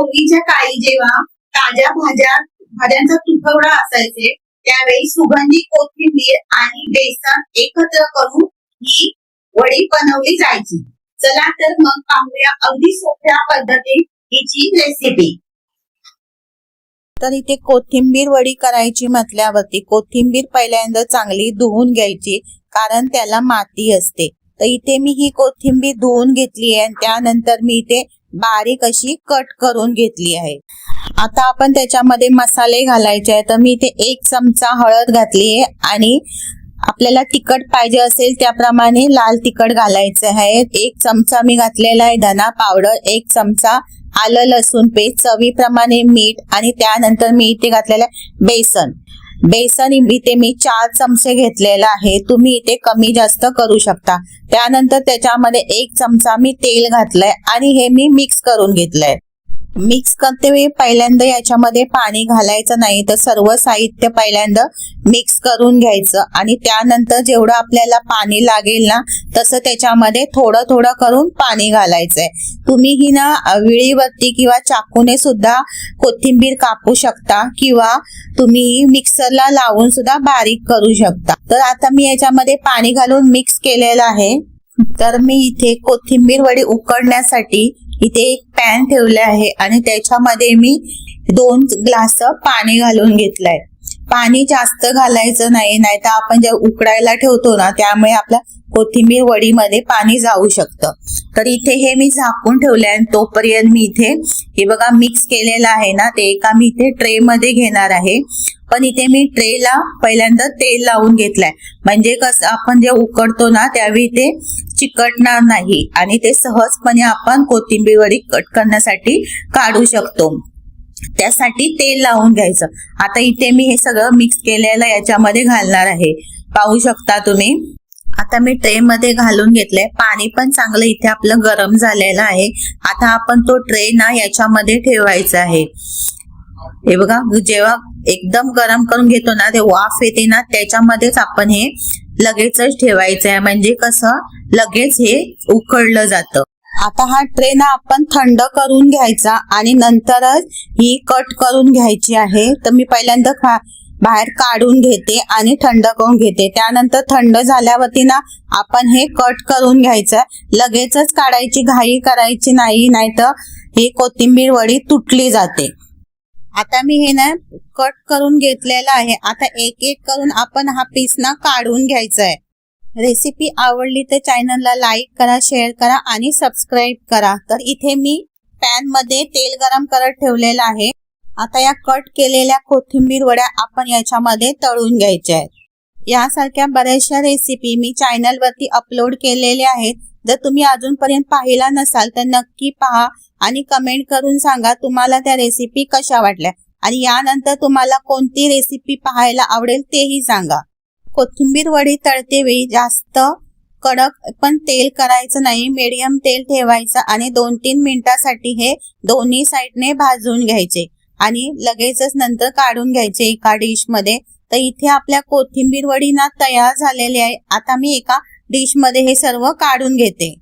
पूर्वीच्या काळी जेव्हा ताज्या भाज्या भाज्यांचा तुटवडा असायचे त्यावेळी सुगंधी कोथिंबीर आणि बेसन एकत्र करून ही वडी बनवली जायची. चला तर मग पाहूया अगदी सोप्या पद्धतीत हिची रेसिपी तर इथे कोथिंबीर वडी करायची म्हटल्यावरती कोथिंबीर पहिल्यांदा चांगली धुवून घ्यायची कारण त्याला माती असते. तर इथे मी ही कोथिंबीर धुवून घेतली आहे आणि त्यानंतर मी इथे बारीक अशी कट करून घेतली आहे. आता आपण त्याच्यामध्ये मसाले घालायचे आहे तर मी इथे एक चमचा हळद घातली आहे आणि आपल्याला तिखट पाहिजे असेल त्याप्रमाणे लाल तिखट घालायचं आहे. एक चमचा मी घातलेला आहे धना पावडर एक चमचा आलं लसूण पेस्ट चवीप्रमाणे मीठ आणि त्यानंतर मी इथे घातलेलं आहे बेसन. बेसन इथे मी चार चमचे घेतलेला आहे. तुम्ही इथे कमी जास्त करू शकता. त्यानंतर त्याच्यामध्ये एक चमचा मी तेल घातलंय आणि हे मी मिक्स करून घेतलंय. मिक्स करते वेळी पहिल्यांदा याच्यामध्ये पाणी घालायचं नाही तर सर्व साहित्य पहिल्यांदा मिक्स करून घ्यायचं. आणि त्यानंतर जेवढं आपल्याला पाणी लागेल ना तसं त्याच्यामध्ये थोडं थोडं करून पाणी घालायचंय. तुम्ही ही ना विळीवरती किंवा चाकूने सुद्धा कोथिंबीर कापू शकता किंवा तुम्ही मिक्सरला लावून सुद्धा बारीक करू शकता. तर आता मी याच्यामध्ये पाणी घालून मिक्स केलेलं आहे. तर मी इथे कोथिंबीर वडी उकडण्यासाठी इथे एक पॅन ठेवले आहे आणि त्याच्यामध्ये मी दोन ग्लास पाणी घालून घेतलंय. पाणी जास्त घालायचं नाही नाहीतर आपण जे उकडायला ठेवतो ना त्यामुळे आपल्या कोथिंबीर वडीमध्ये पाणी जाऊ शकतं. तर इथे हे मी झाकून ठेवले आणि तोपर्यंत मी इथे हे बघा मिक्स केलेलं आहे ना ते एका मी इथे ट्रे मध्ये घेणार आहे. पण इथे मी ट्रेला पहिल्यांदा तेल लावून घेतलंय. म्हणजे कसं आपण जे उकडतो ना त्यावेळी ते चिकटणार नाही आणि ते सहजपणे आपण कोथिंबीर वडी कट करण्यासाठी काढू शकतो. त्यासाठी तेल लावून घ्यायचं. आता इथे मी हे सगळं मिक्स केलेलं याच्यामध्ये घालणार आहे. पाहू शकता तुम्ही. आता मी ट्रे मध्ये घालून घेतलंय. पाणी पण चांगलं इथे आपलं गरम झालेलं आहे. आता आपण तो ट्रे ना याच्यामध्ये ठेवायचा आहे. हे बघा जेव्हा एकदम गरम करून घेतो ना ते वाफ येते ना त्याच्यामध्येच आपण हे लगेचच ठेवायचं आहे म्हणजे कसं लगेच हे उकडलं जातं. आता हा ट्रे ना आपण थंड करून घ्यायचा आणि नंतरच ही कट करून घ्यायची आहे. तर मी पहिल्यांदा खा- बाहेर काढून घेते आणि थंड करून घेते. त्यानंतर थंड झाल्यावरती ना आपण हे कट करून घ्यायचं लगेचच काढायची घाई करायची नाही नाहीतर ही कोथिंबीर वडी तुटली जाते. आता मी हे ना कट करून घेतलेलं आहे. आता एक एक करून आपण हा पीस ना काढून घ्यायचा आहे. रेसिपी आवडली तर चॅनलला लाईक करा शेअर करा आणि सबस्क्राईब करा. तर इथे मी पॅनमध्ये तेल गरम करत ठेवलेलं आहे. आता या कट केलेल्या कोथिंबीर वड्या आपण याच्यामध्ये तळून घ्यायच्या आहेत. यासारख्या बऱ्याचशा रेसिपी मी चॅनलवरती अपलोड केलेल्या आहेत. जर तुम्ही अजूनपर्यंत पाहिला नसाल तर नक्की पहा आणि कमेंट करून सांगा तुम्हाला त्या रेसिपी कशा वाटल्या. आणि यानंतर तुम्हाला कोणती रेसिपी पाहायला आवडेल तेही सांगा. कोथिंबीर वडी तळते वेळी जास्त कडक पण तेल करायचं नाही. मीडियम तेल ठेवायचं आणि दोन तीन मिनिटासाठी हे दोन्ही साईडने भाजून घ्यायचे. आणि लगेचच नंतर काढून घ्यायचे एका डिशमध्ये. तर इथे आपल्या कोथिंबीर वडी ना तयार झालेली आहे. आता मी एका डिशमध्ये हे सर्व काढून घेते.